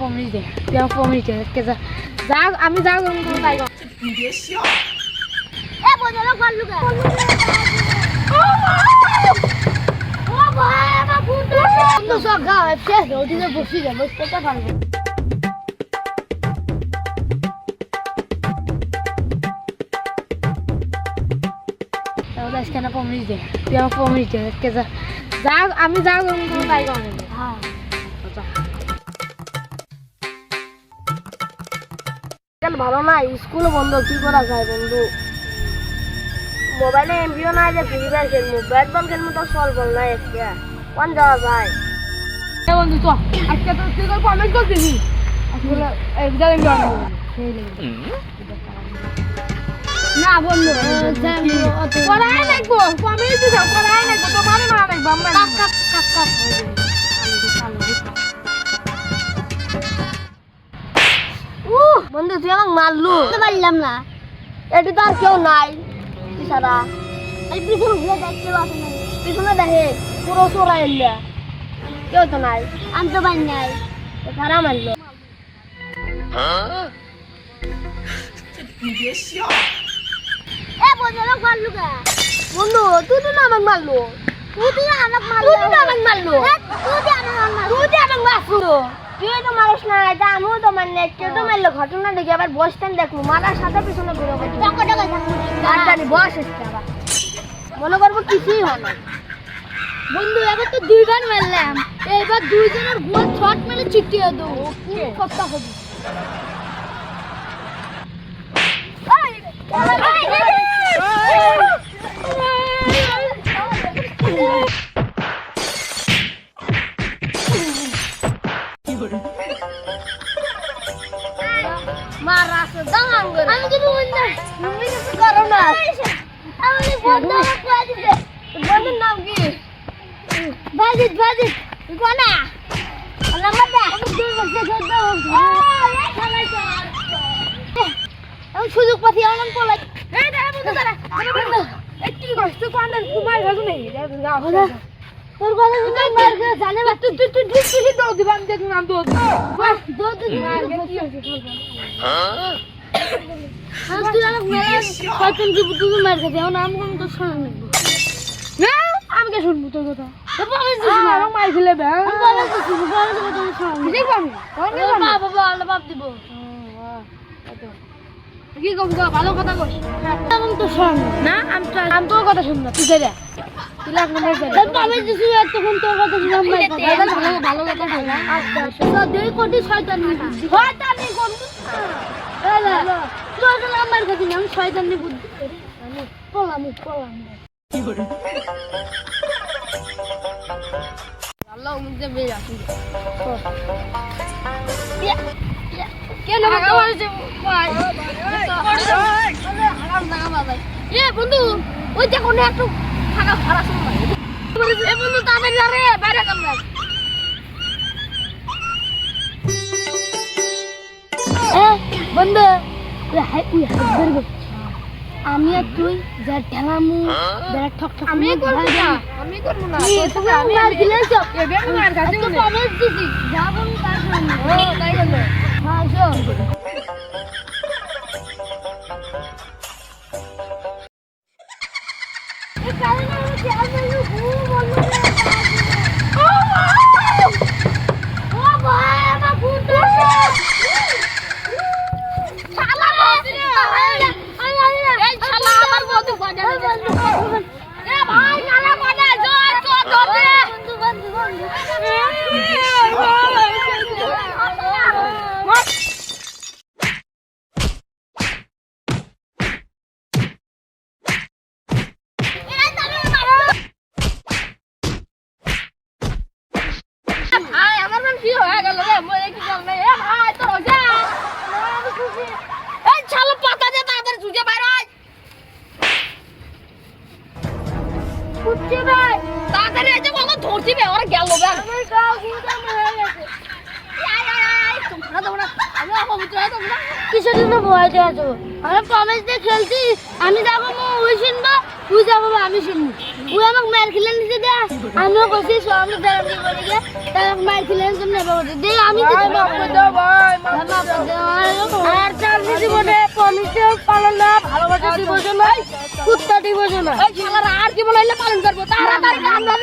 পমিশ দে আমার পমিশ দে কে যা যা আমি যাও তুমি তাই কর এ বদলো গল্লু গে ও ভাই আমার ফুটো বন্ধু সব গা শেষ ওদিকে বসি যা বসতে তো পারব আজকে না পমিশ দে আমার পমিশ দে কে যা যা আমি যাও তুমি তাই কর হ্যাঁ কেন ভালো না স্কুল বন্ধ কি করা যায় বন্ধু? মোবাইলে এমবিও নাই যে ফ্রি ফায়ার খেলব ব্যাট বল খেলব তো সল বল নাই আজকে কোন যাওয়া যায় বন্ধু তো আজকে তো তুই কল কমেন্ট করছিস না বন্ধু করাই লাগবো কমেন্ট দিছ করাই লাগবো তোমার মারা লাগবো আমরা বন্ধু তুই আমাকে মারলু। পারলাম না। এটি তো আর কেউ নাই সারা এই পিছনে ঘুরে দেখতে পাচ্ছি পিছনে দেখে পুরো চোরা কেউ তো নাই। আমি তো পাই নাই। সারা মারলো। এ বন্ধু মারলু কে? বন্ধু তুই তো না আমাকে মারলো। তুই তো আমাকে মারলো। তুই তো আমাকে মারলো। তুই তো আমাকে মারলো। তুই তো আমাকে মারলো। তুই তো মারিস না এটা আমিও তো মারি না কেউ তো মারলো ঘটনা দেখি আবার বসতেন দেখব। মারার সাথে পিছনে ঘুরে আর জানি বস এসছে আবার। মনে করব কিছুই হয় না। বন্ধু এবার তো দুইবার মারলাম। এবার দুইজনের গোল ছট মেরে চিটিয়ে দেবো। সপ্তাহ হবে। মারা দাম করে। আমি কিছু বন্ধ তুমি কিছু করো না। আমি বন্ধ করে দিতে বন্ধুর নাম কি বাজিত বাজিত। কোনা নাম্বার দে। আমি দুই বছর ধরে আমি সুযোগ পাচ্ছি আমার পলাই এই দাঁড়া বন্ধু দাঁড়া। বন্ধু এই কি করছিস তুই কোন ঘুমাই গেছ নেই তোর কথা শুনে মার করে জানে বা তুই তুই তুই তুই তুই দৌড় দিবা আমি দেখুন আমি দৌড় দিব। দৌড় দিবি মার গে কি হয়েছে আর তুই আমাকে মেলা শয়তান কি বুদ্ধি মার খেতে এখন আমি কোন তো শোনা লাগবে না আমি কে শুনব তোর কথা? হ্যাঁ আমার মাই খেলে বে আমি পাবে তো শুনব পাবে তো কথা শোনা ঠিক পাবি বাবা বাপ দিব। কি করবি তো ভালো কথা কই আমি তো শোনা না আমি তো আমি তোর কথা শুনব তুই যাই দুই কোটি শয়তান শয়তানি কোন তোর তো নাম্বার কথা না আমি শয়তানি বুদ্ধি পলাম পলাম আল্লাহ মুজে বেরা কেন বন্ধু ওই যে কোনো একটু থাকা ভাড়া সময় এ বন্ধু তাড়াতাড়ি আরে বাইরে কামড়া বন্ধু ওই হাই ওই হাই ধরবো আমি আর তুই যা ঠেলামু যারা ঠক ঠক আমি করব না আমি করব না। তুমি আমি আর দিলে তো এবে আমি মার খাচ্ছি তো প্রমিস দিছি যাব তার ও তাই গেল হ্যাঁ শোন কিসের জন্য ভয় দিয়ে খেলছি আমি যাব ওই শুনব তুই যা আমি শুনব তুই আমাকে মার খেলে নিতে দে আমিও সব আমরা দাঁড়ান কি বলে গে তাই আমাকে মার খেলে দে আমি আর প্রমিসে পালন না ভালোবাসা দিবস না কুত্তা দিবস না এই শালারা আর জীবন হইলে পালন করব তাড়াতাড়ি আমরা